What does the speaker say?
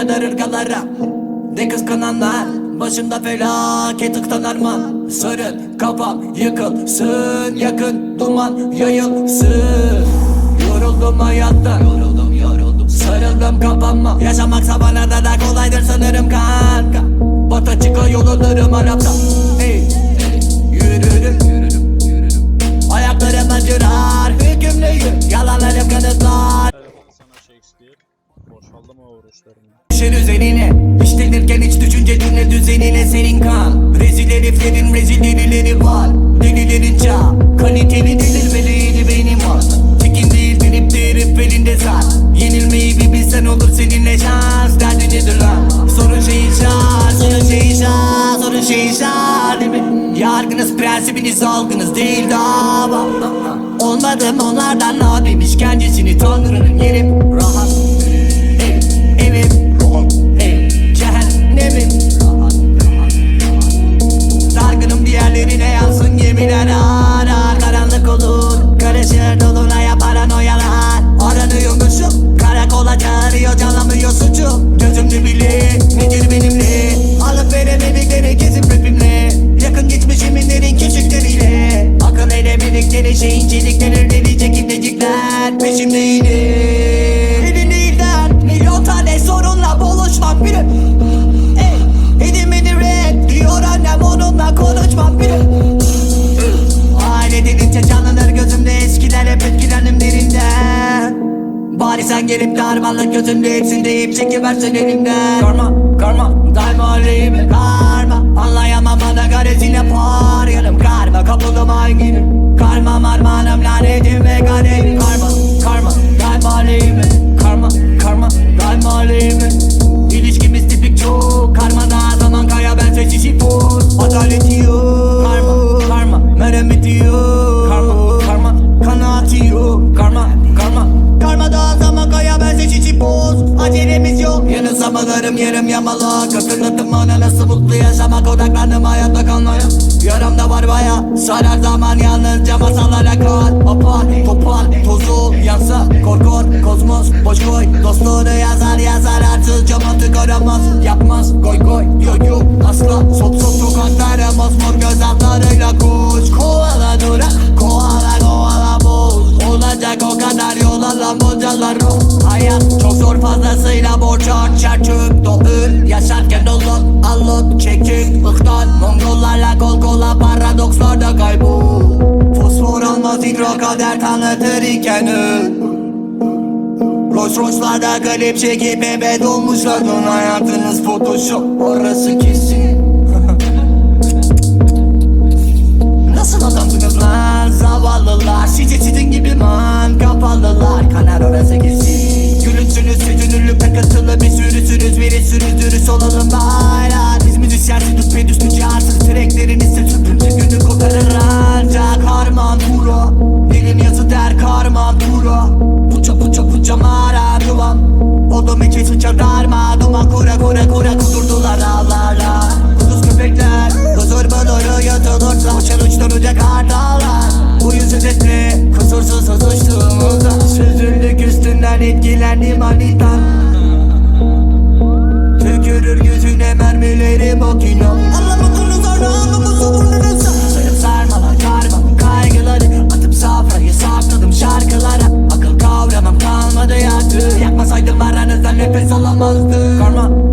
kadar ırgalara. De kıskananlar Başımda felaket ıktanarman Sarıl kafam yıkılsın Yakın duman yayılsın. Yoruldum hayattan Yoruldum yoruldum. Sarıldım kafama Yaşamaksa bana da kolaydır sanırım kanka. Bata çıka yol alırım Düşer üzerine İşlenirken hiç düşünce cümle düzenine senin kan. Rezil heriflerin rezil delileri var Delilerin çağ Kaliteli delirmeliydi benim var. Tekin değil binip de herif elinde zar. Yenilmeyi bir bilsen olur seninle şans. Derdi nedir lan? Sorun şey şans Sorun şey şans Sorun şey şans? Yargınız prensibiniz algınız değil dava Olmadım onlardan abim işkencesini tanrının yerim Rahat edemedikleri şeyin çelikleri Delice kimlecikler peşimde yine Elinde ilan Milyon tane sorunla buluşmak bile. Ey, edimini red Diyor annem onunla konuşmam bile. Aile canlanır gözümde eskiler hep etkilendim Bari sen gelip de harmanlık gözümde hepsinde ip çekiversen elimden. Karma, karma, daima aleyhime sabahlarım yarım yamalak Hatırlattım bana nasıl mutlu yaşamak Odaklandım hayatta kalmaya. Yaramda var baya. Sarar zaman yalnızca masalara kal Apar, topal, tozu yansa Korkor, kozmos, boş koy. Dostluğunu yazar yazar. Arsızca mantık aramaz Yapmaz, goy goy, yo yo Asla, sop sop sokaklara Mosmor göz altlarıyla koş harçar çöp Doğur yaşarken dolun allot çekik ıhtan Mongollarla kol kola paradokslarda kaybol. Fosfor almaz hidro kader tanıtır iken Rolls Royce'larda klip çekip ebe dolmuşlar. Dön hayatınız photoshop orası kesin. Nasıl adamsınız lan? Zavallılar Sütüp ve düzgünce artık Tracklerinizi süpürce günü kotarır ancak Harman Turo Elim yazı der karman Turo Puça puça puça mara duvam Odum içi sıçar darma Duman kura kura kura kudurdular ağlarla Kuduz köpekler Huzur buluru yutulursa Uçan uçtan uca kartallar Bu yüzü sesli Kusursuz susuştuğumuzda Süzüldük üstünden etkilendim anitan Gözüne mermileri bokino Anlamadınız sonra anlamızı burnunuzda Sarıp sarmalar karmamın kaygıları. Atıp safrayı sakladım şarkılara. Akıl kavramam kalmadı yaktı Yakmasaydım aranızda nefes alamazdı Karma